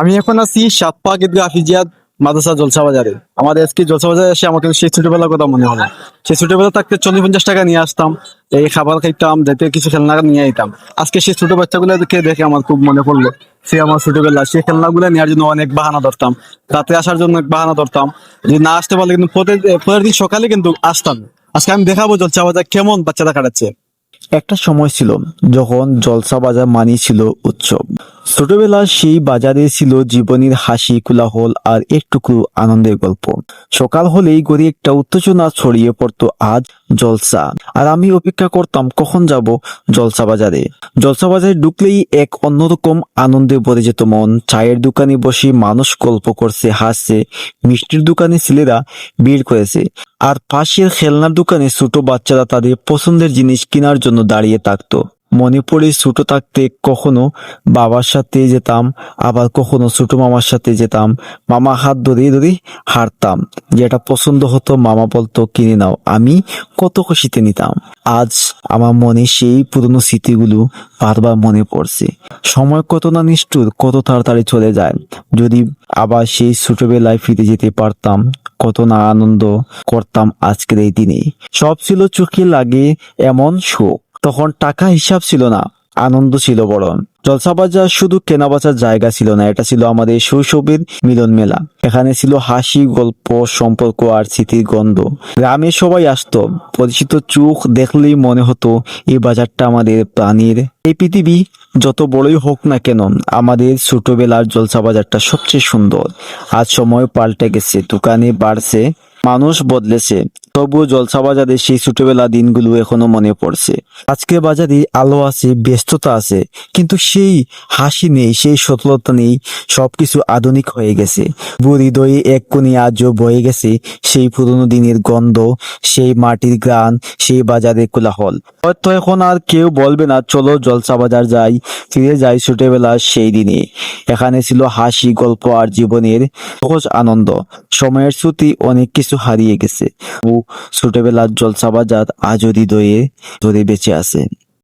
আমি এখন আছি সাতপা ঈদগাহ হাফিজিয়াত মাদ্রাসা জলসা বাজারে আমাদের আজকে জলসা বাজারে এসে আমাকে সেই ছোটবেলার কথা মনে হলো সেই ছোটবেলা থাকতে চল্লিশ পঞ্চাশ টাকা নিয়ে আসতাম, এই খাবার খাইতাম যাতে কিছু খেলনা নিয়ে আইতাম। আজকে সেই ছোট বাচ্চাগুলোকে দেখে আমার খুব মনে পড়ল, সে আমার ছোটবেলা সেই খেলনাগুলো নেওয়ার জন্য অনেক বাহানা ধরতাম। রাতে আসার জন্য বাহানা ধরতাম। যে না আসতে পারলে কিন্তু পরের দিন সকালে কিন্তু আসতাম। আজকে আমি দেখাবো জলসা বাজার কেমন বাচ্চারা কাটাচ্ছে। একটা সময় ছিল যখন জলসা বাজার মানি ছিল উৎসব। ছোটবেলার সেই বাজারে ছিল জীবনের হাসি, কোলাহল আর একটুকু আনন্দের গল্প। সকাল হলেই গড়ে একটা উত্তেজনা ছড়িয়ে পড়তো আজ জলসা। আর আমি অপেক্ষা করতাম, কখন যাব জলসা বাজারে? জলসা বাজারে ঢুকলেই এক অন্যরকম আনন্দে ভরে যেত মন। চায়ের দোকানে বসে মানুষ গল্প করছে, হাসছে। মিষ্টির দোকানে ছেলেরা ভিড় করেছে। আর পাশের খেলনার দোকানে ছোট বাচ্চারা তাদের পছন্দের জিনিস কেনার জন্য দাঁড়িয়ে থাকতো। মনে পড়ে ছোট থাকতে কখনো বাবার সাথে যেতাম, আবার কখনো ছোট মামার সাথে যেতাম। মামা হাত ধরে ধরে হারতাম যেটা পছন্দ হতো মামা বলতো, কিনে নাও। আমি কত খুশিতে নিতাম। আজ আমার মনে সেই পুরনো স্মৃতিগুলো বারবার মনে পড়ছে। সময় কত না নিষ্ঠুর, কত তাড়াতাড়ি চলে যায়। যদি আবার সেই ছোটবেলায় ফিরে যেতে পারতাম, কত না আনন্দ করতাম আজকের এই দিনে। সব ছিল চোখে লাগে এমন শোক। তখন টাকা হিসাব ছিল না, আনন্দ ছিল বড় জলসা বাজার শুধু কেনাবেচার জায়গা ছিল না, এটা ছিল আমাদের শৈশবের মিলন মেলা। এখানে ছিল হাসি, গল্প, সম্পর্ক আর স্মৃতির গন্ধ। গ্রামে সবাই আসতো। পরিচিত চোখ দেখলেই মনে হতো এই বাজারটা আমাদের প্রাণীর। এই পৃথিবী যত বড়ই হোক না কেন, আমাদের ছোটবেলার জলসা বাজারটা সবচেয়ে সুন্দর। আজ সময় পাল্টে গেছে, দোকানে বাড়ছে, মানুষ বদলেছে। তবুও জলসা বাজারে সেই ছোটবেলা দিনগুলো এখনও মনে পড়ছে। আজকে বাজারে আলো আছে, ব্যস্ততা আছে, কিন্তু সেই হাসি নেই, সেই সতলতা নেই, সবকিছু আধুনিক হয়ে গেছে। বুড়ি এক কোণে আজও বয়ে গেছে সেই পুরনো দিনের গন্ধ, সেই মাটির গ্রান সেই বাজারে কোলাহল। হয়তো এখন আর কেউ বলবে না, চলো জলসা বাজার যাই, ফিরে যাই ছোটবেলার সেই দিনে। এখানে ছিল হাসি, গল্প আর জীবনের সহজ আনন্দ। সময়ের স্মৃতি অনেক কিছু হারিয়ে গেছে। ও ছোটবেলার বাজার আজও হৃদয়ে ধরে বেঁচে আছে।